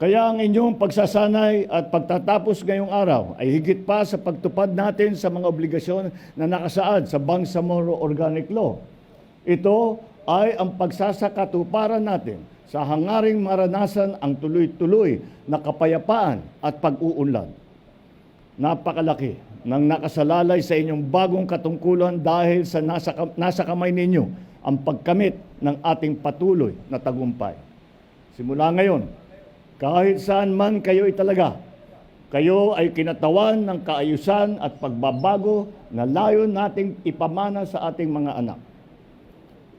Kaya ang inyong pagsasanay at pagtatapos ngayong araw ay higit pa sa pagtupad natin sa mga obligasyon na nakasaad sa Bangsamoro Organic Law. Ito ay ang pagsasakatuparan natin sa hangaring maranasan ang tuloy-tuloy na kapayapaan at pag-uunlad. Napakalaki ng nakasalalay sa inyong bagong katungkulan dahil sa nasa, nasa kamay ninyo ang pagkamit ng ating patuloy na tagumpay. Simula ngayon, kahit saan man kayo italaga, kayo ay kinatawan ng kaayusan at pagbabago na layon nating ipamana sa ating mga anak.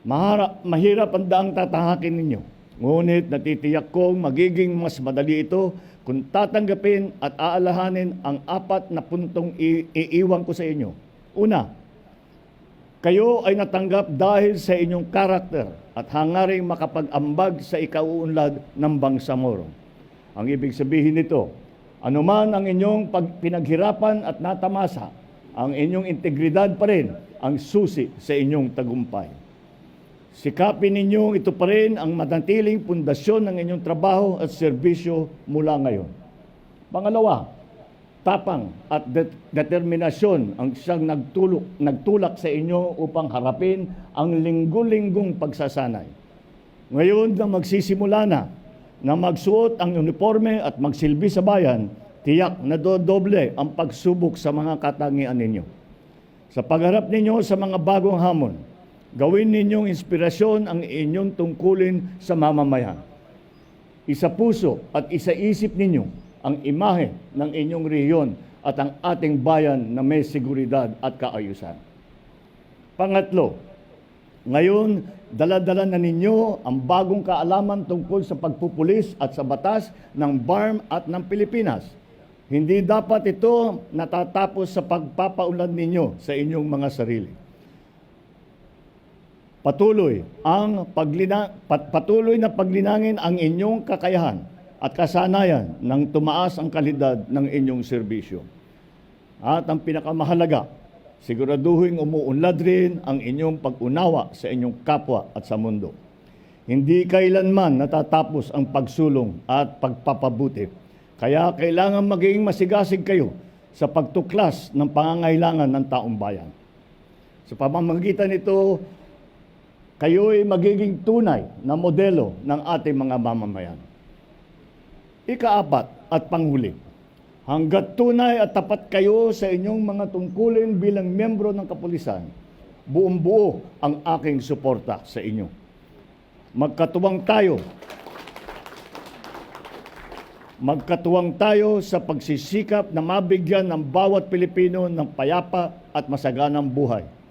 Mahara, mahirap ang daang tatahakin ninyo. Ngunit natitiyak kong magiging mas madali ito kung tatanggapin at aalahanin ang apat na puntong iiwan ko sa inyo. Una, kayo ay natanggap dahil sa inyong karakter at hangaring makapag-ambag sa ikauunlad ng Bangsamoro. Ang ibig sabihin nito, anuman ang inyong pinaghirapan at natamasa, ang inyong integridad pa rin ang susi sa inyong tagumpay. Sikapin ninyong ito pa rin ang manatiling pundasyon ng inyong trabaho at serbisyo mula ngayon. Pangalawa, tapang at det- determinasyon ang siyang nagtulok, nagtulak sa inyo upang harapin ang linggo-linggong pagsasanay. Ngayon na magsisimula na na magsuot ang uniforme at magsilbi sa bayan, tiyak na dodoble ang pagsubok sa mga katangian ninyo. Sa pagharap ninyo sa mga bagong hamon, gawin ninyong inspirasyon ang inyong tungkulin sa mamamayan. Isa puso at isa isip ninyo ang imahe ng inyong rehiyon at ang ating bayan na may seguridad at kaayusan. Pangatlo, ngayon, dala-dala na ninyo ang bagong kaalaman tungkol sa pagpupulis at sa batas ng BARM at ng Pilipinas. Hindi dapat ito natatapos sa pagpapaunlad ninyo sa inyong mga sarili. Patuloy ang paglina, pat, patuloy na paglinangin ang inyong kakayahan at kasanayan nang tumaas ang kalidad ng inyong serbisyo. At ang pinakamahalaga, siguraduhin umuunlad rin ang inyong pag-unawa sa inyong kapwa at sa mundo. Hindi kailanman natatapos ang pagsulong at pagpapabuti. Kaya kailangan maging masigasig kayo sa pagtuklas ng pangangailangan ng taong bayan. Sa pamamagitan nito, kayo'y magiging tunay na modelo ng ating mga mamamayan. Ikaapat at panghuli, hanggat tunay at tapat kayo sa inyong mga tungkulin bilang membro ng kapulisan, buong buo ang aking suporta sa inyo. Magkatuwang tayo Magkatuwang tayo sa pagsisikap na mabigyan ng bawat Pilipino ng payapa at masaganang buhay.